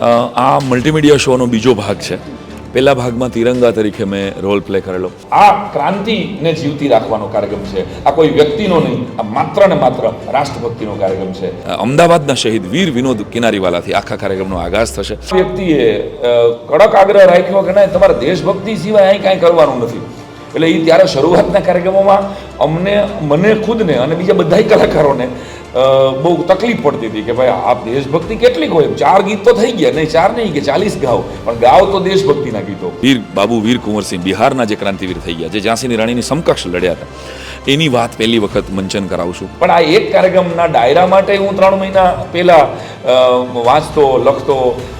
આ મલ્ટીમીડિયા શોનો બીજો ભાગ છે. પહેલા ભાગમાં તિરંગા તરીકે મેં રોલ પ્લે કરેલો. આ ક્રાંતિને જીવતી રાખવાનો કાર્યક્રમ છે. આ કોઈ વ્યક્તિનો નહીં, આ માત્ર ને માત્ર રાષ્ટ્રભક્તિનો કાર્યક્રમ છે. અમદાવાદના શહીદ વીર વિનોદ કિનારીવાલાથી આખા કાર્યક્રમનો આગાઝ થશે. વ્યક્તિએ કડક આગ્રહ રાખ્યો કે ના તમારે દેશભક્તિ સિવાય અહીં કાંઈ કરવાનું નથી. એટલે એ ત્યારે શરૂઆતના કાર્યક્રમોમાં અમને, મને ખુદને અને બીજા બધાય કલાકારોને બહુ તકલીફ પડતી હતી કે ભાઈ આ દેશભક્તિ કેટલીક હોય ચાર ગીત તો થઈ ગયા નહીં ચાર નહીં કે ચાલીસ ગાવ પણ ગાવ તો દેશભક્તિના ગીતો. વીર બાબુ વીર કુંવરસિંહ બિહારના જે ક્રાંતિવીર થઈ ગયા જે ઝાંસીની રાણીની સમકક્ષ લડ્યા હતા. એની વાત પહેલી વખત મંચન કરાવશું પણ આ એક કાર્યક્રમના ડાયરા માટે હું ત્રણ મહિના પહેલા વાંચતો લખતો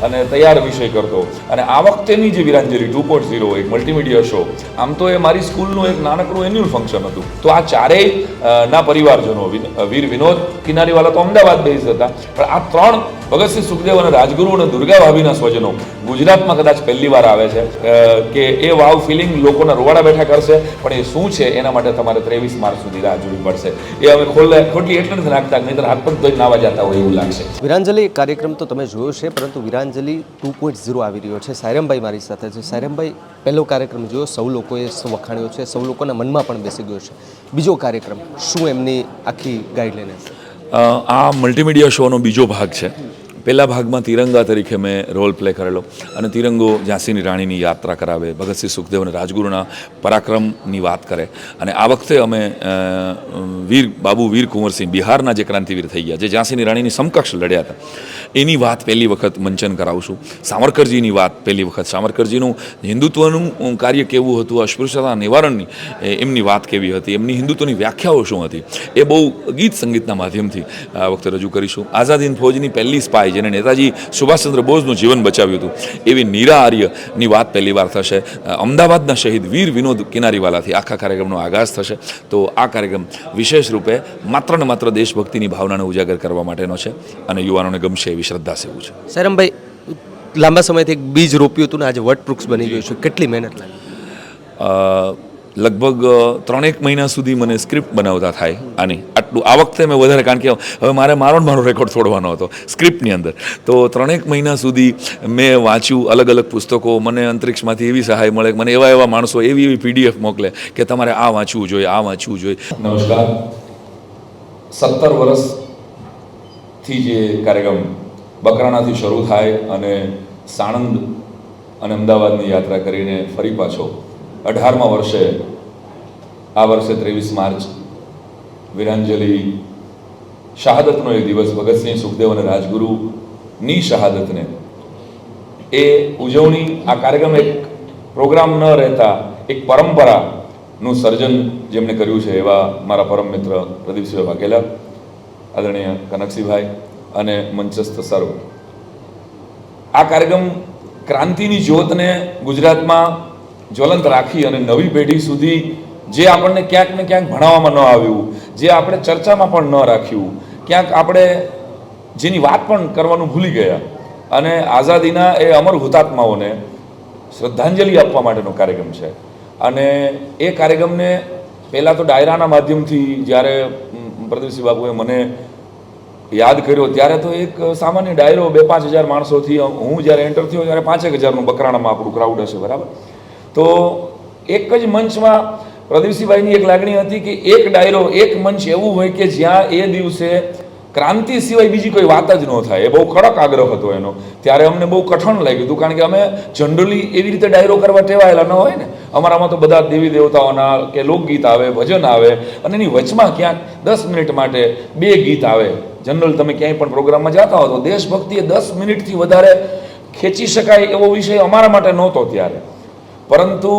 અને તૈયાર વિષય કરતો. અને આ વખતેની જે વિરાંજલી ટુ પોઈન્ટ ઝીરો એક મલ્ટીમીડિયા શો આમ તો એ મારી સ્કૂલનું એક નાનકડું એન્યુઅલ ફંક્શન હતું. તો આ ચારેય ના પરિવારજનો વીર વિનોદ કિનારીવાલા તો અમદાવાદ બેઝ હતા. પણ આ ત્રણ ભગતસિંહ સુખદેવ અને રાજગુરુ અને દુર્ગા ભાભીના સ્વજનો ગુજરાતમાં કદાચ પહેલી વાર આવે છે કે એ વાવ ફિલિંગ લોકોના રોવાડા બેઠા કરશે, પણ એ શું છે એના માટે તમારે ત્રેવીસ માર્ચ સુધી રાહ જોવી પડશે. એ અમે ખોલે ખોટલી એટલે નથી નાખતા નહીં તો હાથ પગ ધોઈ નાવા જતા હોય એવું લાગશે. વિરાંજલિ કાર્યક્રમ તો તમે જોયો છે, પરંતુ વિરાંજલિ ટુ પોઈન્ટ ઝીરો આવી રહ્યો છે. સાયરમભાઈ મારી સાથે છે. સાયરમભાઈ, પહેલો કાર્યક્રમ જોયો, સૌ લોકોએ વખાણ્યો છે, સૌ લોકોના મનમાં પણ બેસી ગયો છે. બીજો કાર્યક્રમ, શું એમની આખી ગાઈડલાઈન હશે? આ મલ્ટીમીડિયા શોનો બીજો ભાગ છે. પહેલા ભાગમાં તિરંગા તરીકે મેં રોલ પ્લે કરેલો. અને તિરંગો ઝાંસીની રાણીની યાત્રા કરાવે, ભગતસિંહ સુખદેવ અને રાજગુરુના પરાક્રમની વાત કરે. અને આ વખતે અમે વીર, બાબુ વીર કુંવરસિંહ બિહારના જે ક્રાંતિવીર થઈ ગયા, જે ઝાંસીની રાણીની સમકક્ષ લડ્યા હતા. એની વાત પહેલી વખત મંચન કરાવશું સાવરકરજીની વાત પહેલી વખત. સાવરકરજીનું હિન્દુત્વનું કાર્ય કેવું હતું? અસ્પૃશ્યતા, નિવારણની એમની વાત કેવી હતી? એમની હિન્દુત્વની વ્યાખ્યાઓ શું હતી? એ બહુ ગીત સંગીતના માધ્યમથી આ વખતે રજૂ કરીશું. આઝાદ હિન્દ ફૌજની પહેલી સ્પાય, જેને નેતાજી સુભાષચંદ્ર બોઝનું જીવન બચાવ્યું હતું, એવી નીરા આર્યની વાત પહેલી વાર થશે. અમદાવાદના શહીદ વીર વિનોદ કિનારીવાલાથી આખા કાર્યક્રમનો આગાઝ થશે. તો આ કાર્યક્રમ વિશેષ રૂપે માત્ર ને માત્ર દેશભક્તિની ભાવનાને ઉજાગર કરવા માટેનો છે અને યુવાનોને ગમશે એવી શ્રદ્ધા સેવું છે? સાયરમભાઈ લાંબા સમયથી એક બીજ રોપ્યું હતું ને આજે વટવૃક્ષ બની ગયું છે. કેટલી મહેનત લાગી? લગભગ ત્રણેક મહિના સુધી મને સ્ક્રિપ્ટ બનાવતા થાય આની. આટલું આ વખતે મેં વધારે કારણ કે હવે મારે મારો મારો રેકોર્ડ તોડવાનો હતો સ્ક્રિપ્ટની અંદર. તો ત્રણેક મહિના સુધી મેં વાંચ્યું અલગ અલગ પુસ્તકો મને અંતરિક્ષમાંથી એવી સહાય મળે મને એવા એવા માણસો એવી એવી પીડીએફ મોકલે કે તમારે આ વાંચવું જોઈએ આ વાંચવું જોઈએ. નમસ્કાર. સત્તર વર્ષથી જે કાર્યક્રમ બકરાણાથી શરૂ થાય અને સાણંદ અને અમદાવાદની યાત્રા કરીને ફરી પાછો અઢારમા વર્ષે આ વર્ષે ત્રેવીસ માર્ચ વિરાંજલિ શહાદતનો એક દિવસ. ભગતસિંહ સુખદેવ અને રાજગુરુની શહાદતને. એ ઉજવણી, આ કાર્યક્રમ એક પ્રોગ્રામ ન રહેતા, એક પરંપરાનું સર્જન જેમણે કર્યું છે એવા મારા પરમ મિત્ર પ્રદીપસિંહ વાઘેલા, આદરણીય કનકસિંહભાઈ અને મંચસ્થ સર્વ. આ કાર્યક્રમ ક્રાંતિની જ્યોતને ગુજરાતમાં જ્વલંત રાખી અને નવી પેઢી સુધી જે આપણને ક્યાંક ને ક્યાંક ભણાવવામાં ન આવ્યું, જે આપણે ચર્ચામાં પણ ન રાખ્યું, ક્યાંક આપણે જેની વાત પણ કરવાનું ભૂલી ગયા અને આઝાદીના એ અમર હુતાત્માઓને શ્રદ્ધાંજલિ આપવા માટેનો કાર્યક્રમ છે. અને એ કાર્યક્રમને પહેલાં તો ડાયરાના માધ્યમથી જ્યારે પ્રદીપસિંહ બાબુએ મને યાદ કર્યો ત્યારે તો એક સામાન્ય ડાયરો બે પાંચ હજાર માણસોથી હું જ્યારે એન્ટર થયો ત્યારે પાંચેક હજારનું બકરાણામાં આપણું ક્રાઉડ હશે, બરાબર? તો એક જ મંચમાં પ્રદીપસિંહભાઈની એક લાગણી હતી કે એક ડાયરો, એક મંચ એવું હોય કે જ્યાં એ દિવસે ક્રાંતિ સિવાય બીજી કોઈ વાત જ ન થાય. એ બહુ કડક આગ્રહ હતો એનો. ત્યારે અમને બહુ કઠણ લાગ્યું હતું, કારણ કે અમે જનરલી એવી રીતે ડાયરો કરવા ટેવાયેલા ન હોય ને. અમારામાં તો બધા દેવી દેવતાઓના કે લોકગીત આવે, ભજન આવે, અને એની વચમાં ક્યાંક દસ મિનિટ માટે બે ગીત આવે. જનરલ, તમે ક્યાંય પણ પ્રોગ્રામમાં જતા હો તો દેશભક્તિ એ દસ મિનિટથી વધારે ખેંચી શકાય એવો વિષય અમારા માટે નહોતો ત્યારે. પરંતુ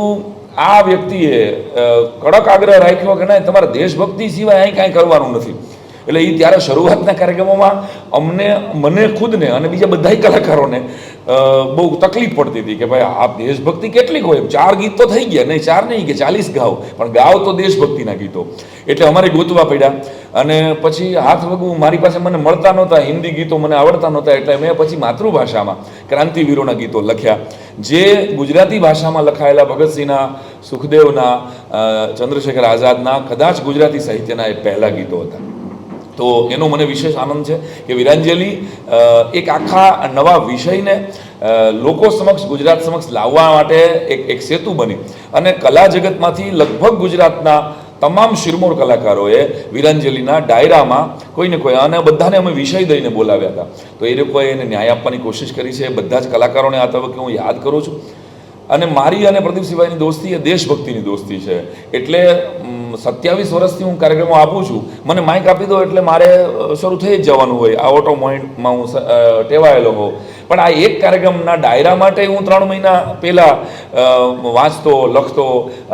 આ વ્યક્તિએ કડક આગ્રહ રાખ્યો કે નહીં, તમારે દેશભક્તિ સિવાય અહીં કાંઈ કરવાનું નથી. એટલે એ ત્યારે શરૂઆતના કાર્યક્રમોમાં અમને, મને ખુદને અને બીજા બધાય કલાકારોને બહુ તકલીફ પડતી હતી કે ભાઈ આ દેશભક્તિ કેટલીક હોય ચાર ગીત તો થઈ ગયા, નહીં, ચાર નહીં કે ચાલીસ ગાવ પણ ગાવ તો દેશભક્તિના ગીતો. એટલે અમારે ગોતવા પડ્યા. અને પછી હાથ વગું મારી પાસે મને મળતા નહોતા, હિન્દી ગીતો મને આવડતા નહોતા, એટલે મેં પછી માતૃભાષામાં ક્રાંતિવીરોના ગીતો લખ્યા. જે ગુજરાતી ભાષામાં લખાયેલા ભગતસિંહના, સુખદેવના ચંદ્રશેખર આઝાદના, કદાચ ગુજરાતી સાહિત્યના એ પહેલા ગીતો હતા. તો એનો મને વિશેષ આનંદ છે કે વિરાંજલી એક આખા નવા વિષયને લોકો સમક્ષ, ગુજરાત સમક્ષ લાવવા માટે એક એક સેતુ બની. અને કલા જગતમાંથી લગભગ ગુજરાતના તમામ શિરમોર કલાકારોએ વિરાંજલીના ડાયરામાં કોઈને કોઈ, અને બધાને અમે વિષય દઈને બોલાવ્યા હતા. તો એ લોકોએ એને ન્યાય આપવાની કોશિશ કરી છે. બધા જ કલાકારોને આ તબક્કે હું યાદ કરું છું. અને મારી અને પ્રદીપ સિવાયની દોસ્તી એ દેશભક્તિની દોસ્તી છે. એટલે સત્યાવીસ વર્ષથી હું કાર્યક્રમો આપું છું. મને માઇક આપી દો એટલે મારે શરૂ થઈ જ જવાનું હોય. આ ઓટો મોઇન્ટમાં હું ટેવાયેલો હોઉં. પણ આ એક કાર્યક્રમના ડાયરા માટે હું ત્રણ મહિના પહેલાં વાંચતો, લખતો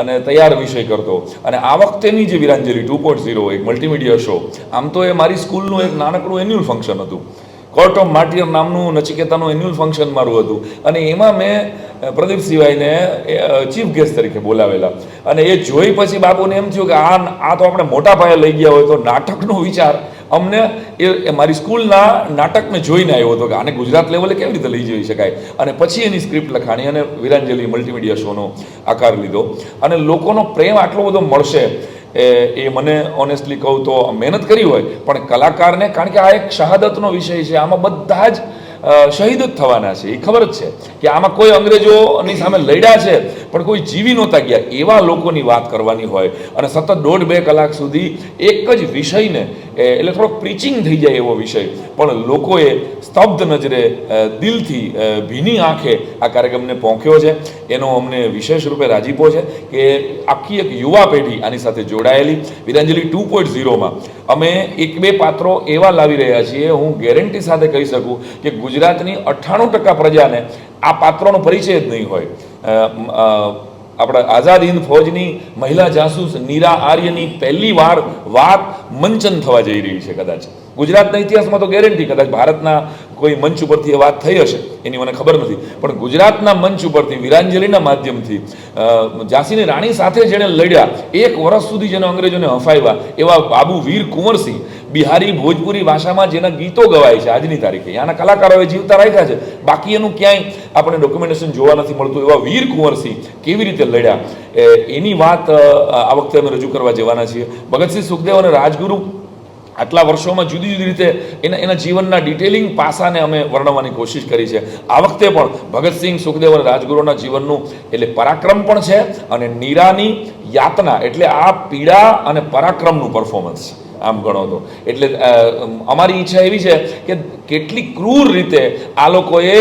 અને તૈયાર વિષય કરતો. અને આ વખતેની જે વિરાંજલી ટુ પોઈન્ટ ઝીરો એક મલ્ટીમીડિયા શો આમ તો એ મારી સ્કૂલનું એક નાનકડું એન્યુઅલ ફંક્શન હતું. કોર્ટ ઓફ માર્ટિયર નામનું નચિકેતાનું એન્યુઅલ ફંક્શન મારું હતું. અને એમાં મેં પ્રદીપ સિવાયને ચીફ ગેસ્ટ તરીકે બોલાવેલા. અને એ જોઈ પછી બાપુને એમ થયું કે આ આ તો આપણે મોટા પાયે લઈ ગયા હોય તો નાટકનો વિચાર. અમને એ મારી સ્કૂલના નાટકને જોઈને આવ્યો હતો કે આને ગુજરાત લેવલે કેવી રીતે લઈ જઈ શકાય. અને પછી એની સ્ક્રિપ્ટ લખાણી અને વિરાંજલી મલ્ટીમીડિયા શોનો આકાર લીધો. અને લોકોનો પ્રેમ આટલો બધો મળશે. એ મને ઓનેસ્ટલી કહું તો મહેનત કરી હોય, પણ કલાકારને, કારણ કે આ એક શહાદતનો વિષય છે, આમાં બધા જ શહીદ જ થવાના છે, એ ખબર જ છે કે આમાં કોઈ અંગ્રેજોની સામે લડ્યા છે, પણ કોઈ જીવી નહોતા ગયા, એવા લોકોની વાત કરવાની હોય. અને સતત દોઢ બે કલાક સુધી એક જ વિષયને એટલે થોડોક પ્રીચિંગ થઈ જાય એવો વિષય. પણ લોકોએ સ્તબ્ધ નજરે દિલથી ભીની આંખે આ કાર્યક્રમને પહોંચ્યો છે. એનો અમને વિશેષ રૂપે રાજીપો છે કે આખી એક યુવા પેઢી આની સાથે જોડાયેલી વિરાંજલી ટુ પોઈન્ટ ઝીરોમાં. અમે એક બે પાત્રો એવા લાવી રહ્યા છીએ, હું ગેરંટી સાથે કહી શકું કે ગુજરાતની અઠ્ઠાણું ટકા પ્રજાને આ પાત્રોનો પરિચય જ નહીં હોય. આપણા આઝાદ હિન્દ ફૌજની મહિલા જાસૂસ નીરા આર્યની પહેલી વાર વાત મંચન થવા જઈ રહી છે કદાચ. ગુજરાતના ઇતિહાસમાં તો ગેરંટી કદાચ ભારતના કોઈ મંચ ઉપરથી એ વાત થઈ હશે, એની મને ખબર નથી. પણ ગુજરાતના મંચ ઉપરથી, વિરાંજલીના માધ્યમથી ઝાંસીની રાણી સાથે જેણે લડ્યા, એક વર્ષ સુધી જેને અંગ્રેજોને હફાવ્યા, એવા બાબુ વીર કુંવરસિંહ બિહારી ભોજપુરી ભાષામાં જેના ગીતો ગવાય છે આજની તારીખે. આના કલાકારોએ જીવતા રાખ્યા છે. બાકી એનું ક્યાંય આપણે ડોક્યુમેન્ટેશન જોવા નથી મળતું. એવા વીર કુંવરસિંહ કેવી રીતે લડ્યા? એની વાત આ વખતે અમે રજૂ કરવા જવાના છીએ. ભગતસિંહ સુખદેવ અને રાજગુરુ આટલા વર્ષોમાં જુદી જુદી રીતે એના એના જીવનના ડિટેલિંગ પાસાને અમે વર્ણવવાની કોશિશ કરી છે. આ વખતે પણ ભગતસિંહ સુખદેવ અને રાજગુરુના જીવનનું એટલે પરાક્રમ પણ છે અને નીરાની યાતના એટલે આ પીડા અને પરાક્રમનું પરફોર્મન્સ છે. આમ ગણો તો. એટલે અમારી ઈચ્છા એવી છે કે કેટલી ક્રૂર રીતે આ લોકોએ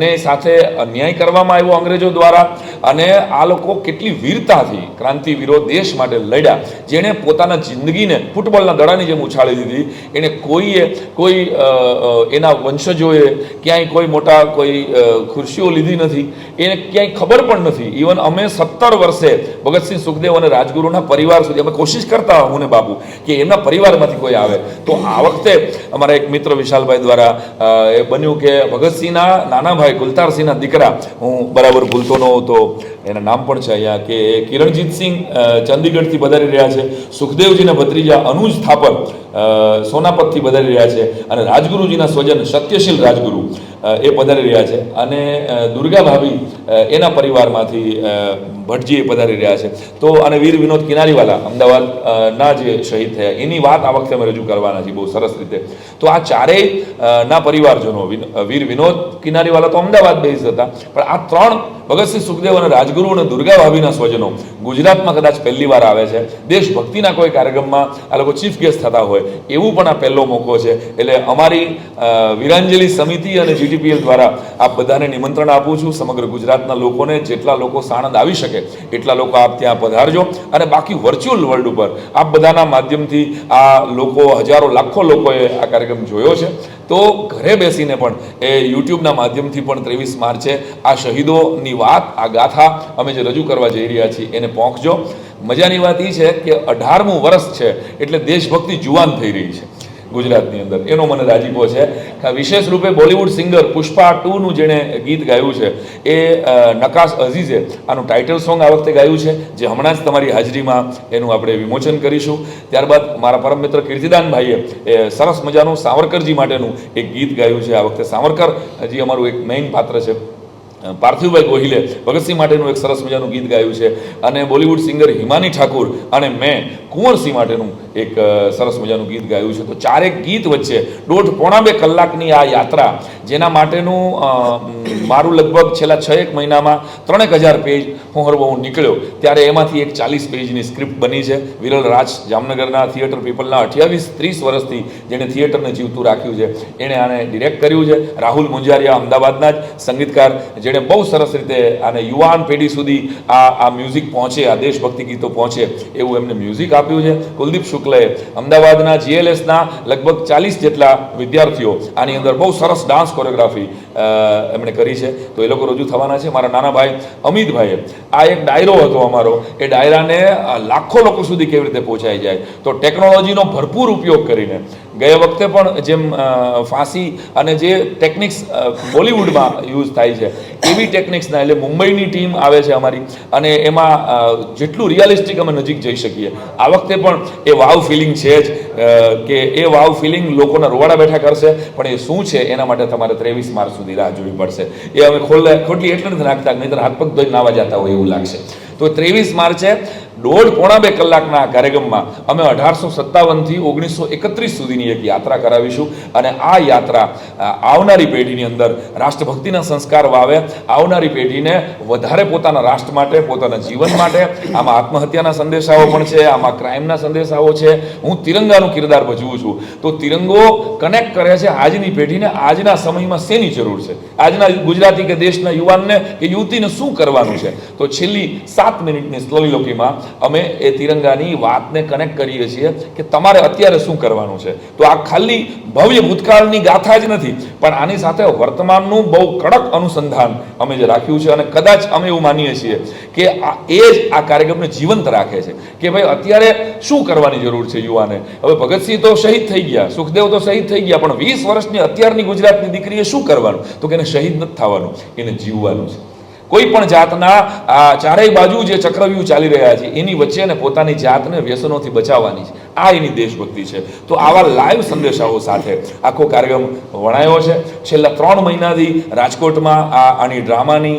ને સાથે અન્યાય કરવામાં આવ્યો અંગ્રેજો દ્વારા અને આ લોકો કેટલી વીરતાથી ક્રાંતિ વિરોધ દેશ માટે લડ્યા. જેણે પોતાના જિંદગીને ફૂટબોલના દડાની જેમ ઉછાળી દીધી. એને કોઈએ, કોઈ એના વંશજોએ ક્યાંય કોઈ મોટા કોઈ ખુરશીઓ લીધી નથી. એને ક્યાંય ખબર પણ નથી. ઇવન અમે સત્તર વર્ષે ભગતસિંહ સુખદેવ અને રાજગુરુના પરિવાર સુધી અમે કોશિશ કરતા હું ને બાપુ, કે એમના પરિવારમાંથી કોઈ આવે. તો આ વખતે અમારા એક મિત્ર વિશાલભાઈ દ્વારા એ બન્યું કે ભગતસિંહના નાના ભાઈ ગુલતારસિંહના દીકરા હું બરાબર ભૂલતો ન હોઉં તો એના નામ પણ છે અહીંયા કે કિરણજીતસિંહ ચંદીગઢથી બધારી રહ્યા છે. સુખદેવજીના ભત્રીજા અનુજ થાપર સોનાપતથી બધારી રહ્યા છે અને રાજગુરુજીના સ્વજન સત્યશીલ રાજગુરુ એ પધારી રહ્યા છે. અને દુર્ગા ભાભી એના પરિવારમાંથી ભટજી એ પધારી રહ્યા છે. તો અને વીર વિનોદ કિનારીવાલા, અમદાવાદ ના જે શહીદ થયા, એની વાત આ વખતે અમે રજૂ કરવાના છીએ, બહુ સરસ રીતે. તો આ ચારેય ના પરિવારજનો વીર વિનોદ કિનારીવાલા તો અમદાવાદ બેઝ હતા, પણ આ ત્રણ ભગતસિંહ સુખદેવ અને રાજગુરુ અને દુર્ગા ભાભીના સ્વજનો ગુજરાતમાં કદાચ પહેલી વાર આવે છે. દેશભક્તિના કોઈ કાર્યક્રમમાં આ લોકો ચીફ ગેસ્ટ થતા હોય, એવું પણ આ પહેલો મોકો છે. એટલે અમારી વીરાંજલિ સમિતિ અને જીટીપીએલ દ્વારા આપ બધાને નિમંત્રણ આપું છું. સમગ્ર ગુજરાતના લોકોને જેટલા લોકો સાણંદ આવી શકે, એટલા લોકો આપ ત્યાં પધારજો. અને બાકી વર્ચ્યુઅલ વર્લ્ડ ઉપર આપ બધાના માધ્યમથી આ લોકો, હજારો, લાખો લોકોએ આ કાર્યક્રમ જોયો છે. તો ઘરે બેસીને પણ એ યુટ્યુબના માધ્યમથી પણ ત્રેવીસ માર્ચે આ શહીદોની વાત, આ ગાથા અમે જે રજૂ કરવા જઈ રહ્યા છીએ એને પહોંચજો મજાની વાત એ છે કે અઢારમું વર્ષ છે એટલે દેશભક્તિ જુવાન થઈ રહી છે. ગુજરાતની અંદર. એનો મને રાજીપો છે વિશેષ રૂપે બોલિવૂડ સિંગર પુષ્પા ટુનું જેણે ગીત ગાયું છે, એ નકાશ અઝીઝે આનું ટાઇટલ સોંગ આ વખતે ગાયું છે, જે હમણાં જ તમારી હાજરીમાં એનું આપણે વિમોચન કરીશું. ત્યારબાદ મારા પરમ મિત્ર કીર્તિદાનભાઈએ, એ, સરસ મજાનું સાવરકરજી માટેનું એક ગીત ગાયું છે આ વખતે. સાવરકર, હજી અમારું એક મેઇન પાત્ર છે. પાર્થિવભાઈ ગોહિલે ભગતસિંહ માટેનું એક સરસ મજાનું ગીત ગાયું છે. અને બોલિવૂડ સિંગર હિમાની ઠાકુર અને મેં કુંવરસિંહ માટેનું એક સરસ મજાનું ગીત ગાયું છે. તો ચારેક ગીત વચ્ચે દોઢ પોણા બે કલાકની આ યાત્રા, જેના માટેનું મારું લગભગ છેલ્લા છ એક મહિનામાં ત્રણેક હજાર પેજ હું હરવો નીકળ્યો. ત્યારે એમાંથી એક ચાલીસ પેજની સ્ક્રિપ્ટ બની છે. વિરલ રાજ જામનગરના થિયેટર પીપલના અઠ્યાવીસ ત્રીસ વર્ષથી જેણે થિયેટરને જીવતું રાખ્યું છે. એણે આને ડિરેક્ટ કર્યું છે. રાહુલ મુંજારિયા અમદાવાદના જ સંગીતકાર, જેણે બહુ સરસ રીતે આને યુવાન પેઢી સુધી આ આ મ્યુઝિક પહોંચે, આ દેશભક્તિ ગીતો પહોંચે એવું એમને મ્યુઝિક આપ્યું છે. કુલદીપ શુક્લએ અમદાવાદના જીએલએસના લગભગ ચાલીસ જેટલા વિદ્યાર્થીઓ આની અંદર બહુ સરસ ડાન્સ કોરિયોગ્રાફી એમણે કરી છે. તો એ લોકો રજૂ થવાના છે. મારા નાના ભાઈ અમિતભાઈએ. આ એક ડાયરો હતો અમારો. એ ડાયરાને લાખો લોકો સુધી કેવી રીતે પહોંચાઈ જાય. તો ટેકનોલોજીનો ભરપૂર ઉપયોગ કરીને. ગયા વખતે પણ જેમ ફાંસી અને જે ટેકનિક્સ બોલિવૂડમાં યુઝ થાય છે, એવી ટેકનિક્સના એટલે મુંબઈની ટીમ આવે છે અમારી. અને એમાં જેટલું રિયાલિસ્ટિક અમે નજીક જઈ શકીએ. વખતે પણ એ વાવ ફિલિંગ છે જ કે એ વાવ ફિલિંગ લોકોના રોવાડા બેઠા કરશે, પણ એ શું છે એના માટે તમારે ત્રેવીસ માર્ચ સુધી રાહ જોવી પડશે. એ અમે ખોલે ખોટલી એટલે નથી નાખતા નહીં હાથ પગ ધોઈ નાવા જતા હોય એવું લાગશે. તો ત્રેવીસ માર્ચે દોઢ પોણા બે કલાકના કાર્યક્રમમાં અમે અઢારસો સત્તાવનથી ઓગણીસો એકત્રીસ સુધીની એક યાત્રા કરાવીશું અને આ યાત્રા આવનારી પેઢીની અંદર રાષ્ટ્રભક્તિના સંસ્કાર વાવે, આવનારી પેઢીને વધારે પોતાના રાષ્ટ્ર માટે, પોતાના જીવન માટે, આમાં આત્મહત્યાના સંદેશાઓ પણ છે, આમાં ક્રાઇમના સંદેશાઓ છે. હું તિરંગાનું કિરદાર ભજવું છું. તો તિરંગો કનેક્ટ કરે છે આજની પેઢીને, આજના સમયમાં શેની જરૂર છે? આજના ગુજરાતી કે દેશના યુવાનને કે યુવતીને શું કરવાનું છે? તો છેલ્લી સાત મિનિટની સ્લોલીલોકીમાં અમે એ તિરંગાની વાતને કનેક્ટ કરીએ છીએ કે તમારે અત્યારે શું કરવાનું છે. તો આ ખાલી ભવ્ય ભૂતકાળની ગાથા જ નથી, પણ આની સાથે વર્તમાનનું બહુ કડક અનુસંધાન અમે જે રાખ્યું છે અને કદાચ અમે એવું માનીએ છીએ કે આ એ જ આ કાર્યક્રમને જીવંત રાખે છે કે ભાઈ અત્યારે શું કરવાની જરૂર છે યુવાને? હવે ભગતસિંહ તો શહીદ થઈ ગયા, સુખદેવ તો શહીદ થઈ ગયા, પણ વીસ વર્ષની અત્યારની ગુજરાતની દીકરીએ શું કરવાનું? તો કે એને શહીદ નથી થવાનું, એને જીવવાનું છે. કોઈ પણ જાતના, આ ચારેય બાજુ જે ચક્રવ્યૂહ ચાલી રહ્યા છે, એની વચ્ચે અને પોતાની જાતને વ્યસનોથી બચાવવાની છે. આ એની દેશભક્તિ છે. તો આવા લાઈવ સંદેશાઓ સાથે આખો કાર્યક્રમ વણાયો છે. છેલ્લા ત્રણ મહિનાથી રાજકોટમાં આ આની ડ્રામાની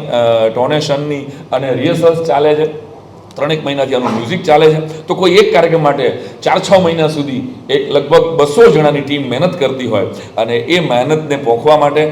ડોનેશનની અને રિહર્સલ્સ ચાલે છે. ત્રણેક મહિનાથી આનું મ્યુઝિક ચાલે છે. તો કોઈ એક કાર્યક્રમ માટે ચાર છ મહિના સુધી એક લગભગ બસો જણાની ટીમ મહેનત કરતી હોય અને એ મહેનતને પોંખવા માટે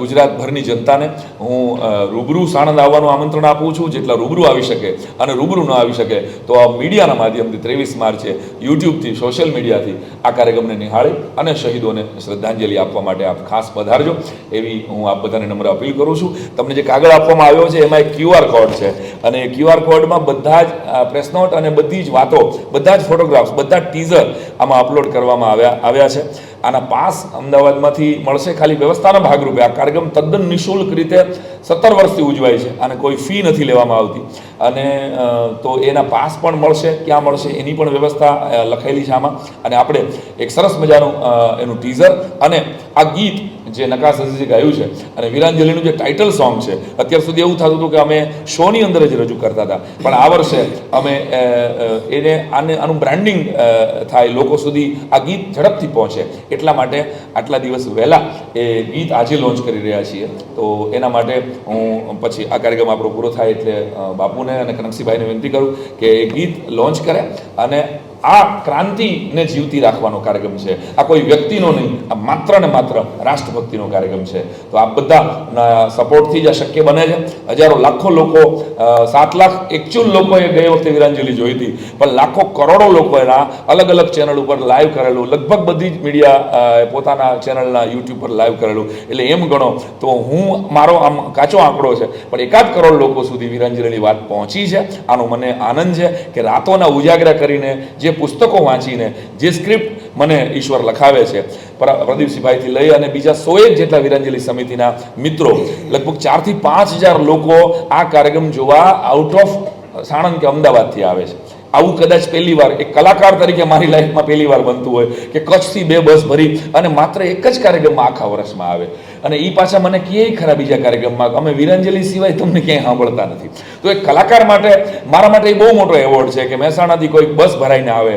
ગુજરાતભરની જનતાને હું રૂબરૂ સાણંદ આવવાનું આમંત્રણ આપું છું. જેટલા રૂબરૂ આવી શકે અને રૂબરૂ ન આવી શકે તો આ મીડિયાના માધ્યમથી ત્રેવીસ માર્ચે યુટ્યુબથી, સોશિયલ મીડિયાથી આ કાર્યક્રમને નિહાળી અને શહીદોને શ્રદ્ધાંજલિ આપવા માટે આપ ખાસ પધારજો. એવી હું આપ બધાને નમ્ર અપીલ કરું છું. તમને જે કાગળ આપવામાં આવ્યો છે, એમાં એક ક્યુઆર કોડ છે. અને એ ક્યુઆર કોડમાં બધા જ પ્રેસ નોટ અને બધી જ વાતો, બધા જ ફોટોગ્રાફ્સ બધા જ ટીઝર આમાં અપલોડ કરવામાં આવ્યા આવ્યા છે. આના પાસ અમદાવાદમાંથી મળશે ખાલી વ્યવસ્થાના ભાગરૂપે. આ કાર્યક્રમ તદ્દન નિઃશુલ્ક રીતે સત્તર વર્ષથી ઉજવાય છે અને કોઈ ફી નથી લેવામાં આવતી. અને તો એના પાસ પણ મળશે, ક્યાં મળશે એની પણ વ્યવસ્થા લખેલી છે આમાં. અને આપણે એક સરસ મજાનું એનું ટીઝર અને આ ગીત જે અઝીઝે ગાયું છે અને વીરાંજલિનું જે ટાઇટલ સોંગ છે, અત્યાર સુધી એવું થતું હતું કે અમે શોની અંદર જ રજૂ કરતા હતા. પણ આ વર્ષે અમે એને, આને, આનું બ્રાન્ડિંગ થાય લોકો સુધી આ ગીત ઝડપથી પહોંચે. એટલા માટે આટલા દિવસ વહેલા એ ગીત આજે લોન્ચ કરી રહ્યા છીએ. તો એના માટે હું પછી આ કાર્યક્રમ આપણો પૂરો થાય એટલે બાપુને અને કનકસિંહભાઈને વિનંતી કરું કે ગીત લોન્ચ કરે અને આ ક્રાંતિને જીવતી રાખવાનો કાર્યક્રમ છે. આ કોઈ વ્યક્તિનો નહીં, આ માત્ર ને માત્ર રાષ્ટ્રભક્તિનો કાર્યક્રમ છે. તો આ બધા સપોર્ટથી જ આ શક્ય બને છે. હજારો લાખો લોકો સાત લાખ એકચ્યુઅલ લોકોએ ગઈ વખતે વિરાંજલિ જોઈ હતી. પણ લાખો કરોડો લોકો એના અલગ અલગ ચેનલ ઉપર લાઈવ કરેલું, લગભગ બધી જ મીડિયા પોતાના ચેનલના યુટ્યુબ પર લાઈવ કરેલું. એટલે એમ ગણો તો હું, મારો આમ કાચો આંકડો છે, પણ એકાદ કરોડ લોકો સુધી વિરાંજલિની વાત પહોંચી છે. આનો મને આનંદ છે કે રાતોના ઉજાગરા કરીને જે પુસ્તકો વાંચીને જે સ્ક્રિપ્ટ મને ઈશ્વર લખાવે છે. પર- પ્રદીપસિંહભાઈથી લઈ અને બીજા સોએક જેટલા વિરાંજલિ સમિતિના મિત્રો, લગભગ ચારથી પાંચ હજાર લોકો આ કાર્યક્રમ જોવા આઉટ ઓફ સાણંદ કે અમદાવાદથી આવે છે. આવું કદાચ પહેલી વાર, એક કલાકાર તરીકે મારી લાઈફમાં પહેલી વાર બનતું હોય કે કચ્છથી બે બસ ભરી અને માત્ર એક જ કાર્યક્રમમાં આખા વર્ષમાં આવે. અને એ પાછા મને ક્યાંય ખરા બીજા કાર્યક્રમમાં, અમે વિરંજલી સિવાય તમને ક્યાંય સાંભળતા નથી. તો એક કલાકાર માટે, મારા માટે એ બહુ મોટો એવોર્ડ છે કે મહેસાણાથી કોઈ બસ ભરાઈને આવે.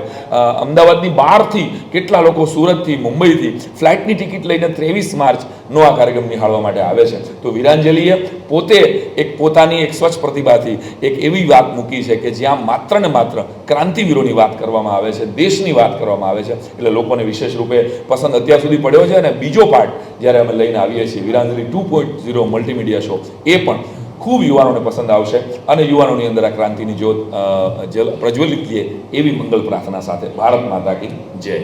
અમદાવાદની બહારથી કેટલા લોકો સુરતથી, મુંબઈથી ફ્લાઇટની ટિકિટ લઈને ત્રેવીસ માર્ચનો આ કાર્યક્રમ નિહાળવા માટે આવે છે. તો વિરાંજલીએ પોતે એક પોતાની એક સ્વચ્છ પ્રતિભાથી એક એવી વાત મૂકી છે કે જ્યાં માત્ર ને માત્ર ક્રાંતિવીરોની વાત કરવામાં આવે છે, દેશની વાત કરવામાં આવે છે. એટલે લોકોને વિશેષ રૂપે પસંદ અત્યાર સુધી પડ્યો છે અને બીજો પાર્ટ જ્યારે અમે લઈને આવીએ છીએ Veeranjali two point zero multimedia show. એ પણ ખૂબ યુવાનોને પસંદ આવશે અને યુવાનોની અંદર આ ક્રાંતિની જ્યોત પ્રજ્વલિત થઈએ એવી મંગલ પ્રાર્થના સાથે ભારત માતા કી જય.